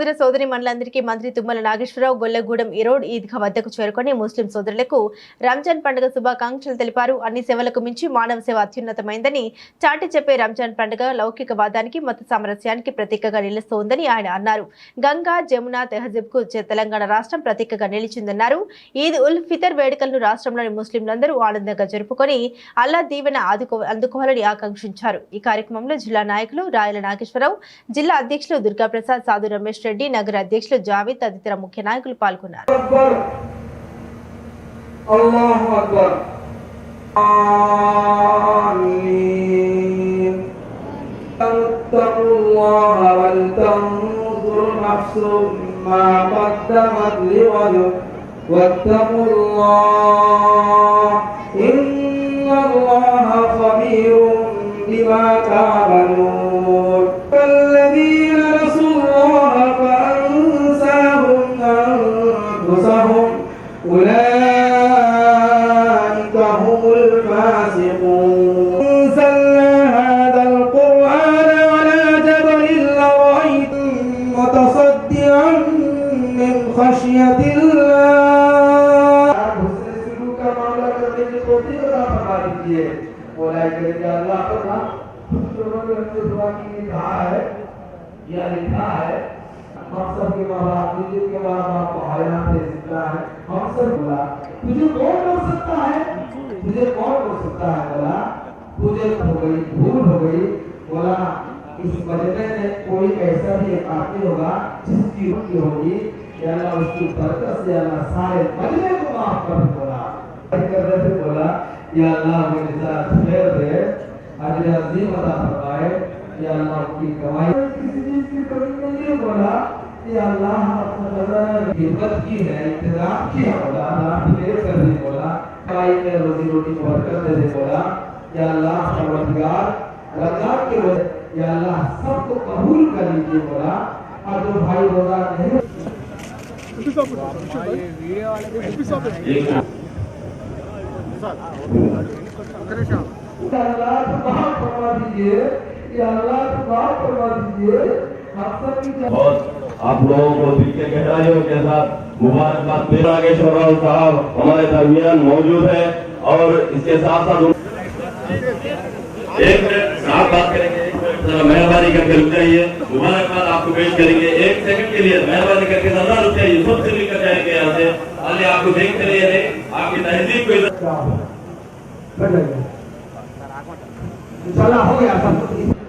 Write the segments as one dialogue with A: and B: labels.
A: సోదర సోదరి మండలందరికీ మంత్రి తుమ్మల నాగేశ్వరరావు గొల్లగూడెం ఈరోడ్ ఈద్గా వద్దకు చేరుకొని ముస్లిం సోదరులకు రంజాన్ పండుగ శుభాకాంక్షలు తెలిపారు. అన్ని సేవలకు మించి మానవ సేవ అత్యున్నతమైందని చాటి చెప్పే రంజాన్ పండుగ లౌకికవాదానికి మత సామరస్యానికి ప్రతీకగా నిలుస్తోందని ఆయన అన్నారు. గంగా జమున తెహజీబ్కు తెలంగాణ రాష్ట్రం ప్రతీకగా నిలిచిందన్నారు. ఈద్ ఉల్ ఫితర్ వేడుకలను రాష్ట్రంలోని ముస్లింలందరూ ఆనందంగా జరుపుకొని అల్లా దీవెన ఆదుకో అందుకోవాలని ఆకాంక్షించారు. ఈ కార్యక్రమంలో జిల్లా నాయకులు రాయల నాగేశ్వరరావు జిల్లా అధ్యక్షులు దుర్గాప్రసాద్ సాధు రమేష్ రెడ్డి నగర అధ్యక్షులు జావేద్ తదితర ముఖ్య నాయకులు పాల్గొన్నారు
B: أكبر الله هم الفاسقون أنزلنا هذا القرآن على جبل لرأيت متصدعا من خشية الله या लिखा है हम सब के माँ बाप तुझे के माँ बाप को हैरान दे सकता है हम सब बोला तुझे कौन रोक सकता है تجھے کون ہو سکتا ہے بولا تجھے ہو گئی، بھول ہو گئی۔ بولا اس مجمے میں کوئی ایسا بھی ایک ہوگا جس کی روٹی ہوگی۔ یا اللہ، اس کی برکت سے اللہ سارے مجمے کو معاف کر بولا۔ کر رہے تھے بولا، یا اللہ میرے ساتھ خیر دے۔ اجر عظیم عطا فرمائے۔ یا اللہ کی گواہی۔ کسی چیز کی کمی نہیں ہے بولا۔ یا اللہ، ہم اپنے کی ہے، انتظام کیا بولا۔ اللہ میرے کر نے روزی روٹی مبرکت دے دے بولا یا اللہ، پروردگار رضاق کے روزے یا اللہ، سب کو قبول کر لیجیے بولا اور جو بھائی روزہ نہیں۔ بہت آپ لوگوں کو دل
C: کے ہو کہ ساتھ؟ مبارکباد پھر آگے شہرال صاحب ہمارے درمیان موجود ہے اور اس کے ساتھ ساتھ ایک منٹ صاحب بات کریں گے مہربانی کر کے رک جائیے۔ مبارکباد آپ کو پیش کریں گے۔ ایک سیکنڈ کے لیے مہربانی کر کے ذرا رک جائیے، سب سے نکل جائیں گے یہاں سے۔ خالی آپ کو دیکھتے رہیے نہیں آپ کی
B: تہذیب کو انشاءاللہ ہو گیا
D: سب۔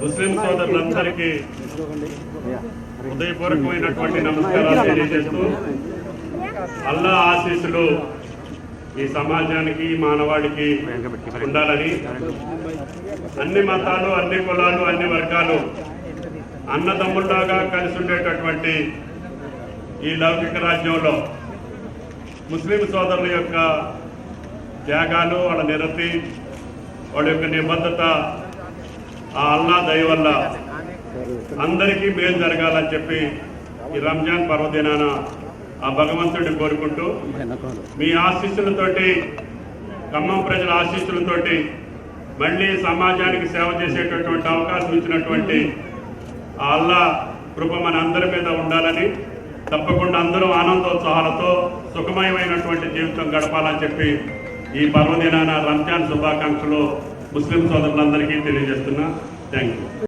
D: ముస్లిం సోదరులందరికీ హృదయపూర్వకమైనటువంటి నమస్కారాలు తెలియజేస్తూ అల్లా ఆశీస్సులు ఈ సమాజానికి మానవాళికి ఉండాలని. అన్ని మతాలు అన్ని కులాలు అన్ని వర్గాలు అన్నదమ్ముల్లాగా కలిసి ఉండేటటువంటి ఈ లౌకిక రాజ్యంలో ముస్లిం సోదరుల యొక్క త్యాగాలు వాళ్ళ నిరతి వాళ్ళ యొక్క నిబద్ధత ఆ అల్లా దయ వల్ల అందరికీ మేలు జరగాలని చెప్పి ఈ రంజాన్ పర్వదినాన ఆ భగవంతుడిని కోరుకుంటూ మీ ఆశీస్సులతోటి ఖమ్మం ప్రజల ఆశీస్సులతోటి మళ్ళీ సమాజానికి సేవ చేసేటటువంటి అవకాశం ఇచ్చినటువంటి అల్లా కృప మన అందరి మీద ఉండాలని తప్పకుండా అందరూ ఆనందోత్సాహాలతో సుఖమయమైనటువంటి జీవితం గడపాలని చెప్పి ఈ పర్వదినాన రంజాన్ శుభాకాంక్షలు ముస్లిం సోదరులందరికీ తెలియజేస్తున్నా. Thank you